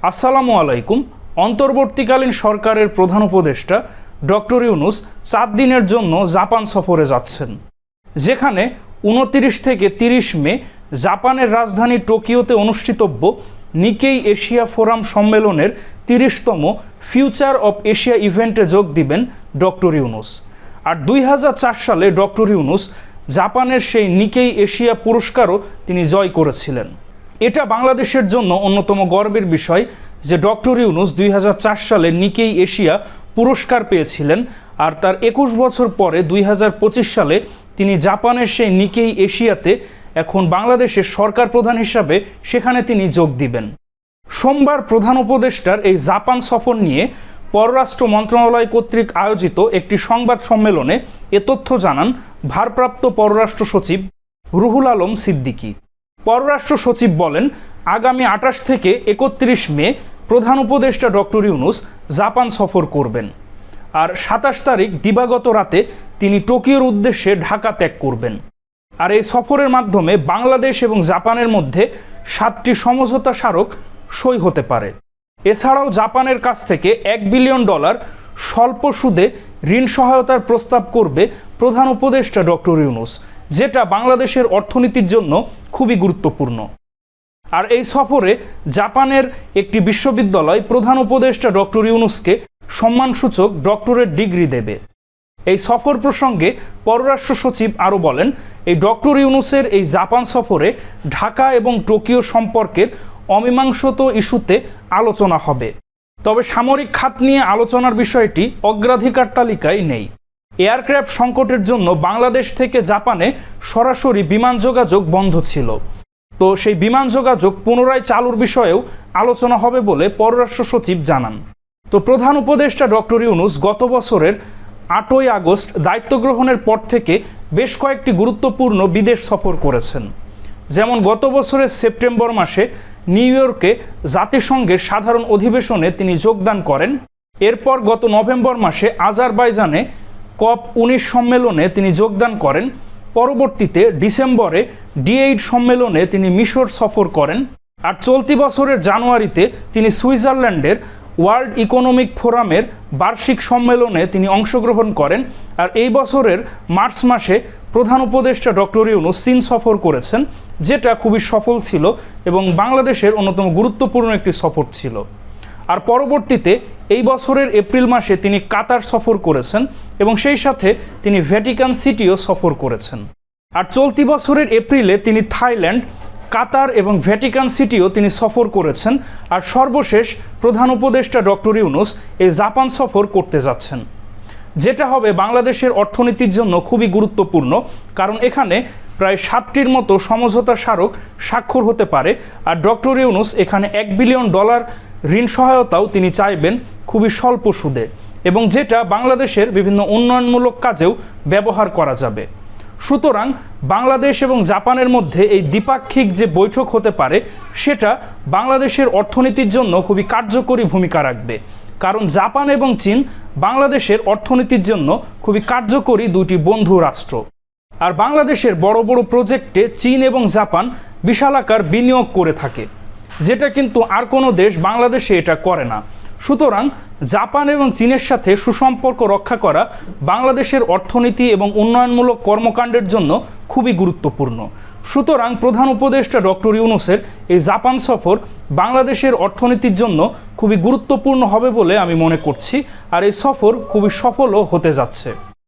আসসালামু আলাইকুম। অন্তর্বর্তীকালীন সরকারের প্রধান উপদেষ্টা ডক্টর ইউনুস চার দিনের জন্য জাপান সফরে যাচ্ছেন। যেখানে উনতিরিশ থেকে তিরিশ মে জাপানের রাজধানী টোকিওতে অনুষ্ঠিতব্য নিকেই এশিয়া ফোরাম সম্মেলনের তিরিশতম ফিউচার অব এশিয়া ইভেন্টে যোগ দিবেন ডক্টর ইউনুস। আর দুই হাজার চার সালে ডক্টর ইউনুস জাপানের সেই নিকেই এশিয়া পুরস্কারও তিনি জয় করেছিলেন। এটা বাংলাদেশের জন্য অন্যতম গর্বের বিষয় যে ডক্টর ইউনুস দুই সালে নিকেই এশিয়া পুরস্কার পেয়েছিলেন আর তার একুশ বছর পরে দুই হাজার পঁচিশ সালে তিনি জাপানের সেই নিকেই এশিয়াতে এখন বাংলাদেশের সরকার প্রধান হিসাবে সেখানে তিনি যোগ দিবেন। সোমবার প্রধান উপদেষ্টার এই জাপান সফর নিয়ে পররাষ্ট্র মন্ত্রণালয় কর্তৃক আয়োজিত একটি সংবাদ সম্মেলনে এ তথ্য জানান ভারপ্রাপ্ত পররাষ্ট্র সচিব রুহুল আলম সিদ্দিকী। পররাষ্ট্র সচিব বলেন, আগামী আঠাশ থেকে একত্রিশ মে প্রধান উপদেষ্টা ডক্টর ইউনুস জাপান সফর করবেন। আর সাতাশ তারিখ দিবাগত রাতে তিনি টোকিওর উদ্দেশ্যে ঢাকা ত্যাগ করবেন। আর এই সফরের মাধ্যমে বাংলাদেশ এবং জাপানের মধ্যে সাতটি সমঝোতা স্মারক সই হতে পারে। এছাড়াও জাপানের কাছ থেকে এক বিলিয়ন ডলার স্বল্প সুদে ঋণ সহায়তার প্রস্তাব করবে প্রধান উপদেষ্টা ডক্টর ইউনুস। যেটা বাংলাদেশের অর্থনীতির জন্য খুবই গুরুত্বপূর্ণ। আর এই সফরে জাপানের একটি বিশ্ববিদ্যালয় প্রধান উপদেষ্টা ডক্টর ইউনুসকে সম্মানসূচক ডক্টরেট ডিগ্রি দেবে। এই সফর প্রসঙ্গে পররাষ্ট্র সচিব আরও বলেন, এই ডক্টর ইউনুসের এই জাপান সফরে ঢাকা এবং টোকিও সম্পর্কের অমীমাংসত ইস্যুতে আলোচনা হবে। তবে সামরিক খাত নিয়ে আলোচনার বিষয়টি অগ্রাধিকার তালিকায় নেই। এয়ারক্রাফট সংকটের জন্য বাংলাদেশ থেকে জাপানে সরাসরি বিমান যোগাযোগ বন্ধ ছিল। তো সেই বিমান যোগাযোগ পুনরায় চালুর বিষয়েও আলোচনা হবে বলে পররাষ্ট্র সচিব জানান। তো প্রধান উপদেষ্টা ডক্টর ইউনুস গত বছরের আটই আগস্ট দায়িত্ব গ্রহণের পর থেকে বেশ কয়েকটি গুরুত্বপূর্ণ বিদেশ সফর করেছেন। যেমন গত বছরের সেপ্টেম্বর মাসে নিউ ইয়র্কে জাতিসংঘের সাধারণ অধিবেশনে তিনি যোগদান করেন। এরপর গত নভেম্বর মাসে আজারবাইজানে কপ উনিশ সম্মেলনে তিনি যোগদান করেন। পরবর্তীতে ডিসেম্বরে ডি এইট সম্মেলনে তিনি মিশর সফর করেন। আর চলতি বছরের জানুয়ারিতে তিনি সুইজারল্যান্ডের ওয়ার্ল্ড ইকোনমিক ফোরামের বার্ষিক সম্মেলনে তিনি অংশগ্রহণ করেন। আর এই বছরের মার্চ মাসে প্রধান উপদেষ্টা ডক্টর ইউনুস চীন সফর করেছেন, যেটা খুবই সফল ছিল এবং বাংলাদেশের অন্যতম গুরুত্বপূর্ণ একটি সফর ছিল। আর পরবর্তীতে এই বছরের এপ্রিল মাসে তিনি কাতার সফর করেছেন এবং সেই সাথে তিনি ভ্যাটিকান সিটিও সফর করেছেন। আর চলতি বছরের এপ্রিলে তিনি থাইল্যান্ড, কাতার এবং ভ্যাটিকান সিটিও তিনি সফর করেছেন। আর সর্বশেষ প্রধান উপদেষ্টা ডক্টর ইউনুস এই জাপান সফর করতে যাচ্ছেন। যেটা হবে বাংলাদেশের অর্থনীতির জন্য খুবই গুরুত্বপূর্ণ, কারণ এখানে প্রায় সাতটির মতো সমঝোতা স্মারক স্বাক্ষর হতে পারে। আর ডক্টর ইউনুস এখানে এক বিলিয়ন ডলার ঋণ সহায়তাও তিনি চাইবেন খুবই স্বল্প সুদে এবং যেটা বাংলাদেশের বিভিন্ন উন্নয়নমূলক কাজেও ব্যবহার করা যাবে। সুতরাং বাংলাদেশ এবং জাপানের মধ্যে এই দ্বিপাক্ষিক যে বৈঠক হতে পারে, সেটা বাংলাদেশের অর্থনীতির জন্য খুবই কার্যকরী ভূমিকা রাখবে। কারণ জাপান এবং চীন বাংলাদেশের অর্থনীতির জন্য খুবই কার্যকরী দুটি বন্ধু রাষ্ট্র। আর বাংলাদেশের বড় বড় প্রজেক্টে চীন এবং জাপান বিশালাকার বিনিয়োগ করে থাকে। যেটা কিন্তু আর কোনো দেশ বাংলাদেশে এটা করে না। সুতরাং জাপান এবং চীনের সাথে সুসম্পর্ক রক্ষা করা বাংলাদেশের অর্থনীতি এবং উন্নয়নমূলক কর্মকাণ্ডের জন্য খুবই গুরুত্বপূর্ণ। সুতরাং প্রধান উপদেষ্টা ডক্টর ইউনুসের এই জাপান সফর বাংলাদেশের অর্থনীতির জন্য খুবই গুরুত্বপূর্ণ হবে বলে আমি মনে করছি, আর এই সফর খুবই সফলও হতে যাচ্ছে।